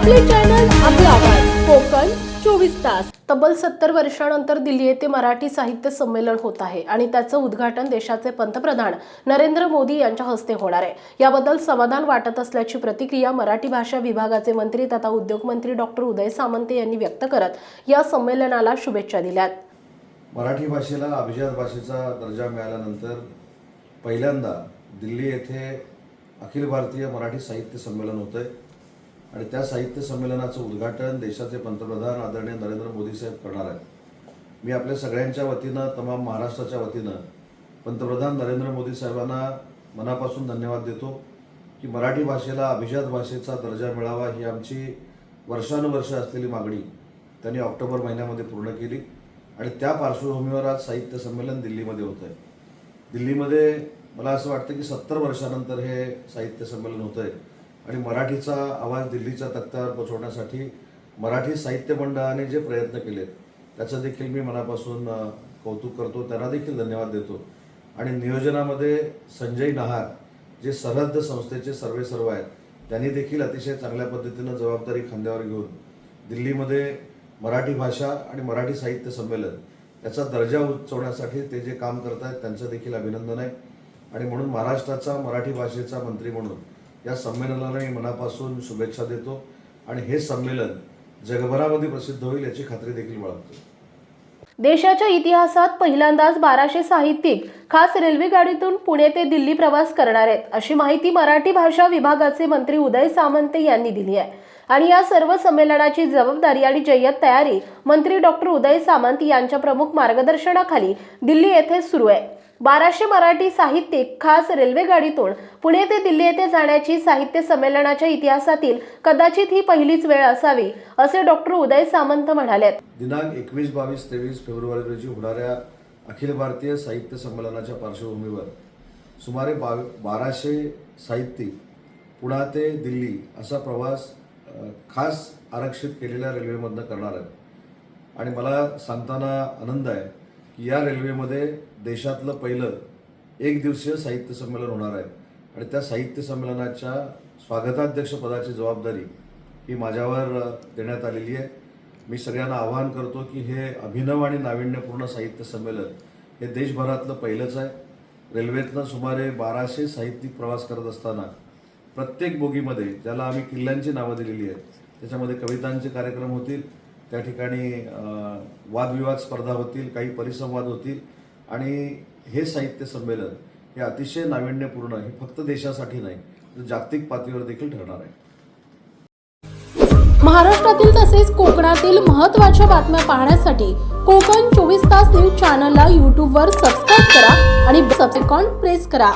आपले चॅनल आपला आवाज. कोकण चोवीस तास. तब्बल सत्तर वर्षानंतर दिल्ली येथे मराठी साहित्य संमेलन होत आहे आणि त्याचं उद्घाटन देशाचे पंतप्रधान नरेंद्र मोदी यांच्या हस्ते होणार आहे. याबद्दल समाधान वाटत असल्याची प्रतिक्रिया मराठी भाषा विभागाचे मंत्री तथा उद्योगमंत्री डॉक्टर उदय सामंत यांनी व्यक्त करत या संमेलनाला शुभेच्छा दिल्यात. मराठी भाषेला अभिजात भाषेचा दर्जा मिळाल्यानंतर पहिल्यांदा दिल्ली येथे अखिल भारतीय मराठी साहित्य संमेलन होत आहे आणि त्या साहित्य संमेलनाचं उद्घाटन देशाचे पंतप्रधान आदरणीय नरेंद्र मोदी साहेब करणार आहेत. मी आपल्या सगळ्यांच्या वतीनं तमाम महाराष्ट्राच्या वतीनं पंतप्रधान नरेंद्र मोदी साहेबांना मनापासून धन्यवाद देतो की मराठी भाषेला अभिजात भाषेचा दर्जा मिळावा ही आमची वर्षानुवर्ष असलेली मागणी त्यांनी ऑक्टोबर महिन्यामध्ये पूर्ण केली. आणि त्या पार्श्वभूमीवर आज साहित्य संमेलन दिल्लीमध्ये होतं आहे. दिल्लीमध्ये मला असं वाटतं की सत्तर वर्षानंतर हे साहित्य संमेलन होतं आहे. आणि मराठीचा आवाज दिल्लीच्या तख्त्यावर पोचवण्यासाठी मराठी साहित्य मंडळाने जे प्रयत्न केलेत त्याचं देखील मी मनापासून कौतुक करतो. त्यांना देखील धन्यवाद देतो. आणि नियोजनामध्ये संजय नहार जे सरहद्द संस्थेचे सर्वे सर्व आहेत त्यांनी देखील अतिशय चांगल्या पद्धतीनं जबाबदारी खांद्यावर घेऊन दिल्लीमध्ये मराठी भाषा आणि मराठी साहित्य संमेलन याचा दर्जा उंचवण्यासाठी ते जे काम करत आहेत त्यांचं देखील अभिनंदन आहे. आणि म्हणून महाराष्ट्राचा मराठी भाषेचा मंत्री म्हणून या संमेलनाला मी मनापासून शुभेच्छा देतो आणि हे संमेलन जगभरामध्ये प्रसिद्ध होईल याची खात्री देखील बाळगतो. देशाच्या इतिहासात पहिल्यांदाच बाराशे साहित्यिक खास रेल्वे गाडीतून पुणे ते दिल्ली प्रवास करणार आहेत अशी माहिती मराठी भाषा विभागाचे मंत्री उदय सामंत यांनी दिली आहे. आणि या सर्व संमेलनाची जबाबदारी आणि जय्यत तयारी मंत्री डॉक्टर उदय सामंत यांच्या प्रमुख मार्गदर्शनाखाली दिल्ली येथे सुरू आहे. बाराशे मराठी साहित्यिक खास रेल्वे गाडीतून पुणे ते दिल्ली येथे जाण्याची साहित्य संमेलनाच्या इतिहासातील कदाचित ही पहिलीच वेळ असावी असे डॉक्टर उदय सामंत म्हणाले दिनांक एकवीस बावीस तेवीस फेब्रुवारी रोजी होणाऱ्या अखिल भारतीय साहित्य संमेलनाच्या पार्श्वभूमीवर सुमारे बा बाराशे साहित्यिक पुणा ते दिल्ली असा प्रवास खास आरक्षित केलेल्या रेल्वेमधनं करणार आहेत. आणि मला सांगताना आनंद आहे या रेल्वेमध्ये देशातलं पहिलं एक दिवसीय साहित्य संमेलन होणार आहे. आणि त्या साहित्य संमेलनाच्या स्वागताध्यक्षपदाची जबाबदारी ही माझ्यावर देण्यात आलेली आहे. मी सगळ्यांना आवाहन करतो की हे अभिनव आणि नाविन्यपूर्ण साहित्य संमेलन हे देशभरातलं पहिलंच आहे. रेल्वेतनं सुमारे बाराशे साहित्यिक प्रवास करत असताना प्रत्येक बोगीमध्ये ज्याला आम्ही किल्ल्यांची नावं दिलेली आहेत त्याच्यामध्ये कवितांचे कार्यक्रम होतील त्या ठिकाणी वादविवाद स्पर्धा होतील काही परिसंवाद होतील. आणि हे साहित्य संमेलन हे अतिशय नाविन्यपूर्ण हे फक्त देशासाठी नाही तर जागतिक पातळीवर देखील ठरणार आहे. महाराष्ट्रातील तसेच कोकणातील महत्त्वाच्या बातम्या पाहण्यासाठी कोकण चोवीस तास न्यूज चॅनलला यूट्यूबवर सबस्क्राईब करा आणि सबसेकॉन प्रेस करा.